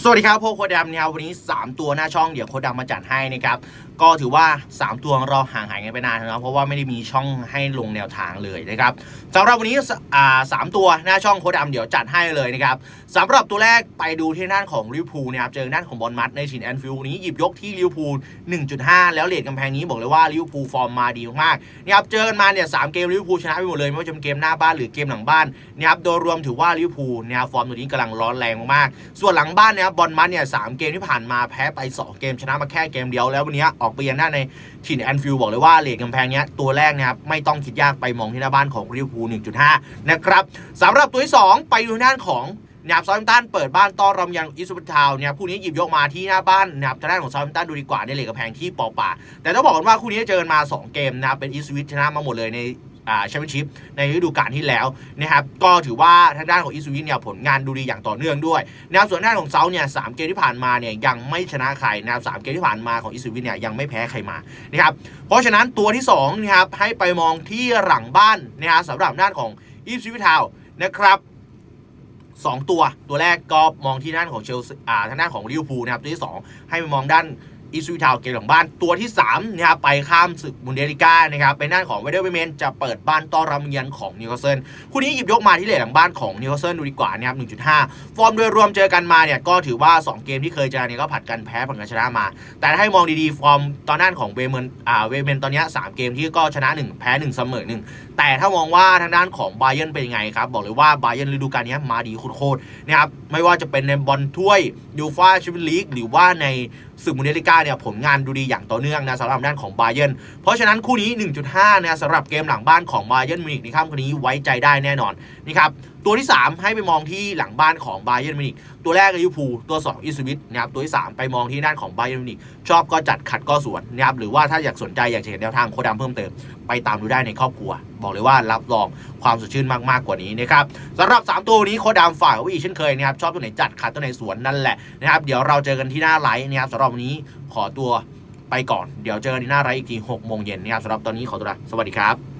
สวัสดีครับพวกโคดำนะครับวันนี้ 3 ตัวหน้าช่องเดี๋ยวโคดำมาจัดให้นะครับก็ถือว่า 3 ตัวเราห่างหายกันไปนานนะครับเพราะว่าไม่ได้มีช่องให้ลงแนวทางเลยนะครับสำหรับวันนี้สอ่าสามตัวหน้าช่องโคดำเดี๋ยวจัดให้เลยนะครับสำหรับตัวแรกไปดูที่ด้านของลิเวอร์พูลนะครับเจอด้านของบอลมัดในชินแอนฟิลด์วันนี้หยิบยกที่ลิเวอร์พูล1.5 แล้วเลทกำแพงนี้บอกเลยว่าลิเวอร์พูลฟอร์มมาดีมากนะครับเจอกันมาเนี่ยสามเกมลิเวอร์พูลชนะไปหมดเลยไม่ว่าจะเป็นเกมหน้าบ้านหรือเกมหลังบ้านนะครับโดยรวมถือว่าลิเวอร์พูลนะครับฟอร์มตัวนี้กำลังร้อนแรงมากๆส่วนหลังบ้านนะบอลมัดเนี่ยสามเกมที่ผ่านมาแพ้ไป 2 เกมชนะมาแค่เกมเดียวแล้ววันนี้ออกไปยังหน้าในถิ่นแอนฟิลบอกเลยว่าเลทกำแพงเนี้ยตัวแรกนะครับไม่ต้องคิดยากไปมองที่หน้าบ้านของลิเวอร์พูล1.5 นะครับสำหรับตัวที่ 2 ไปดูด้านของนะครับซา u ์ตันเปิดบ้านต้อนรับยังอิสบุตทาวเนี่ยคู่นี้หยิบยกมาที่หน้าบ้านนะครับทางด้านของซา u ์ h ตันดูดีกว่าในเหลทกำแพงที่ปอป่า แต่ต้องบอกกันว่าคู่นี้เจอกันมา 2 เกมนะครับเป็นอิสวิตชนะมาหมดเลยใน อ่าแชมเปี้ยนชิพในฤดูกาลที่แล้วนะครับก็ถือว่าทางด้านของอิสวิเนี่ยผลงานดูดีอย่างต่อเนื่องด้วยแนะครับส่วนด้านของเซาเนี่ยสามเกมที่ผ่านมาเนี่ยยังไม่ชนะใครนะครับสามเกมที่ผ่านมาของอิสวิเนี่ยยังไม่แพ้ใครมานะครับเพราะฉะนั้นตัวที่2นะครับให้ไปมองที่หลังบ้านนะครับสำหรับด้านของอิสวิทาวน์นะครับสองตัวตัวแรกก็มองที่ด้านของเชลซีอ่าทางด้านของลิเวอร์พูลนะครับตัวที่สองให้ไปมองด้าน อีสวิทาวเกมหลังบ้านตัวที่3นะครับไปข้ามศึกบุนเดลิก้านะครับเป็นด้านของเวเดอร์เบเมนจะเปิดบ้านต้อนรับเยือนของนิวคาสเซิลคู่นี้หยิบยกมาที่เลทหลังบ้านของนิวคาสเซิลดูดีกว่านะครับ1.5 ฟอร์มโดยรวมเจอกันมาเนี่ยก็ถือว่า 2 เกมที่เคยเจอเนี่ยก็ผัดกันแพ้ผัดกันชนะมา แต่ให้มองดีๆ ฟอร์มตอนด้านของเวเมนอ่าเวเมนตอนเนี้ยสามเกมที่ก็ชนะ 1 แพ้ 1 เสมอ 1 แต่ถ้ามองว่าทางด้านของไบเยร์นเป็นยังไงครับบอกเลยว่าไบเยร์นฤดูกาลนี้มาดีโคตรๆนะครับไม่ว่าจะเป็นในบอลถ้วยยูฟ่าแชมเปี้ยนลีกหรือว่าใน ศึกบุนเดลิก้าเนี่ยผลงานดูดีอย่างต่อเนื่องนะสำหรับด้านของบาเยนเพราะฉะนั้นคู่นี้ 1.5นะสำหรับเกมหลังบ้านของบาเยนมิวนิกในค่ำคืนนี้ไว้ใจได้แน่นอนนี่ครับ ตัวที่ 3 ให้ไปมองที่หลังบ้านของบาเยร์นมิวนิกตัวแรกลิเวอร์พูลตัว2อิสวิตนะครับตัวที่ 3 ไปมองที่ด้านของบาเยร์นมิวนิกชอบก็จัดขัดก็สวนนะครับหรือว่าถ้าอยากสนใจอยากจะเห็นแนวทางโคดามเพิ่มเติม ไปตามดูได้ในครอบครัว บอกเลยว่ารับรองความสดชื่นมากๆกว่านี้นะครับสำหรับ 3 ตัวนี้โคดามฝ่ายอีเช่นเคยนะครับชอบตัวไหนจัดขัดตัวไหนสวนนั่นแหละนะครับเดี๋ยวเราเจอกันที่หน้าไลฟ์นะครับสำหรับวันนี้ขอตัวไปก่อนเดี๋ยวเจอกันที่หน้าไลฟ์อีกที6โมงเย็นนะครับสำหรับตอนนี้ขอตัวลาสวัสดีครับ